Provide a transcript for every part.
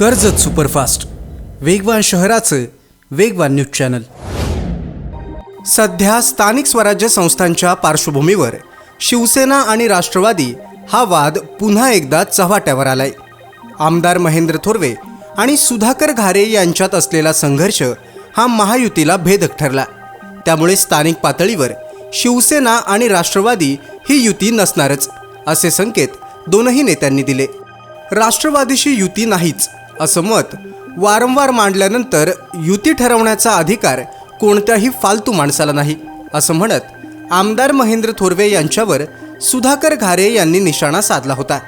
Karjat superfast. वेगवान शहराचं वेगवान न्यूज चॅनल. सध्या स्थानिक स्वराज्य संस्थांच्या पार्श्वभूमीवर शिवसेना आणि राष्ट्रवादी हा वाद पुन्हा एकदा चव्हाट्यावर आलाय. आमदार महेंद्र थोरवे आणि सुधाकर घारे यांच्यात असलेला संघर्ष हा महायुतीला भेदक ठरला. त्यामुळे स्थानिक पातळीवर शिवसेना आणि राष्ट्रवादी ही युती नसणारच असे संकेत दोनही नेत्यांनी दिले. राष्ट्रवादीशी युती नाहीच असं मत वारंवार मांडल्यानंतर युती ठरवण्याचा अधिकार कोणत्याही फालतू माणसाला नाही असं म्हणत आमदार महेंद्र थोरवे यांच्यावर सुधाकर घारे यांनी निशाणा साधला होता.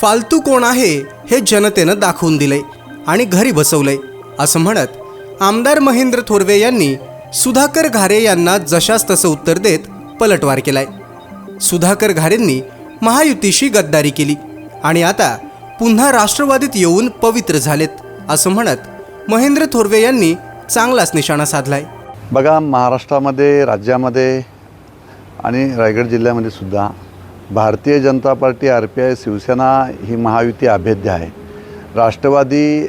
फालतू कोण आहे हे जनतेनं दाखवून दिलंय आणि घरी बसवलंय असं म्हणत आमदार महेंद्र थोरवे यांनी सुधाकर घारे यांना जशास तसं उत्तर देत पलटवार केलाय. सुधाकर घारेंनी महायुतीशी गद्दारी केली आणि आता पुन्हा राष्ट्रवादीत येऊन पवित्र झालेत असं म्हणत महेंद्र थोरवे यांनी चांगलाच निशाणा साधलाय. बघा महाराष्ट्रामध्ये राज्यामध्ये आणि रायगड जिल्ह्यामध्ये सुद्धा Bharatiya Janata Party R P I Shivsena ही महायुती अभेद्य आहे. राष्ट्रवादी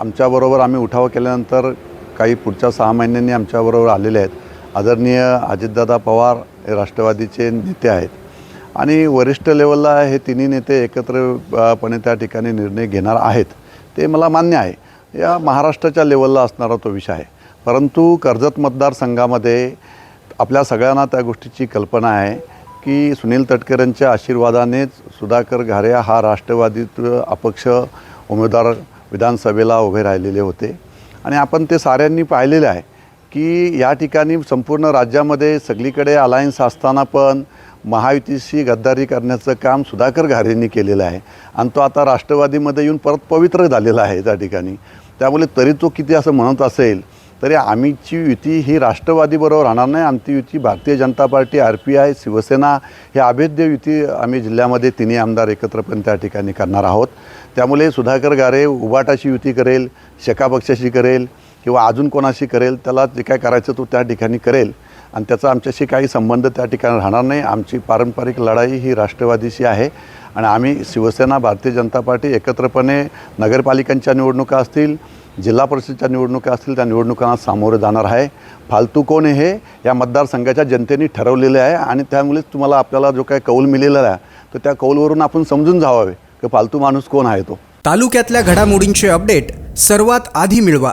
आमच्याबरोबर आम्ही उठाव केल्यानंतर काही पुढच्या सहा महिन्यांनी आमच्याबरोबर आलेले आहेत. आदरणीय अजितदादा पवार हे राष्ट्रवादीचे नेते आहेत. आणि वरिष्ठ लेवलला हे तिन्ही नेते एकत्रपणे त्या ठिकाणी निर्णय घेणार आहेत ते मला मान्य आहे. या महाराष्ट्राच्या लेवलला असणारा तो विषय आहे. परंतु कर्जत मतदारसंघामध्ये आपल्या सगळ्यांना त्या गोष्टीची कल्पना आहे की सुनील तटकरेंच्या आशीर्वादानेच सुधाकर घारे हा राष्ट्रवादीत अपक्ष उमेदवार विधानसभेला उभे राहिलेले होते. आणि आपण ते साऱ्यांनी पाहिलेले आहे. की या ठिकाणी संपूर्ण राज्यामध्ये सगळीकडे अलायन्स असताना पण महायुतीशी गद्दारी करण्याचं काम सुधाकर घारेंनी केलेलं आहे. आणि तो आता राष्ट्रवादीमध्ये येऊन परत पवित्र झालेला आहे त्या ठिकाणी. त्यामुळे तरी तो किती असं म्हणत असेल तरी आम्हीची युती ही राष्ट्रवादीबरोबर राहणार नाही. आमची युती Bharatiya Janata Party R P I Shivsena हे अभेद्य युती आम्ही जिल्ह्यामध्ये तिन्ही आमदार एकत्रपणे त्या ठिकाणी करणार आहोत. त्यामुळे सुधाकर गारे उबाटाशी युती करेल शेका पक्षाशी करेल किंवा अजून कोणाशी करेल त्याला जे काय करायचं तो त्या ठिकाणी करेल. आणि त्याचा आमच्याशी काही संबंध त्या ठिकाणी राहणार नाही. आमची पारंपरिक लढाई ही राष्ट्रवादीशी आहे. आणि आम्ही शिवसेना भारतीय जनता पार्टी एकत्रपणे नगरपालिकांच्या निवडणुका असतील जिल्हा परिषदच्या निवडणुका असतील त्या निवडणुकांना सामोरे जाणार आहे. फालतू कोण हे या मतदारसंघाच्या जनतेने ठरवलेले आहे. आणि त्यामुळेच तुम्हाला आपल्याला जो काही कौल मिळालेला आहे तर त्या कौलवरून आपण समजून जावावे की फालतू माणूस कोण आहे तो. तालुक्यातल्या घडामोडींचे अपडेट सर्वात आधी मिळवा.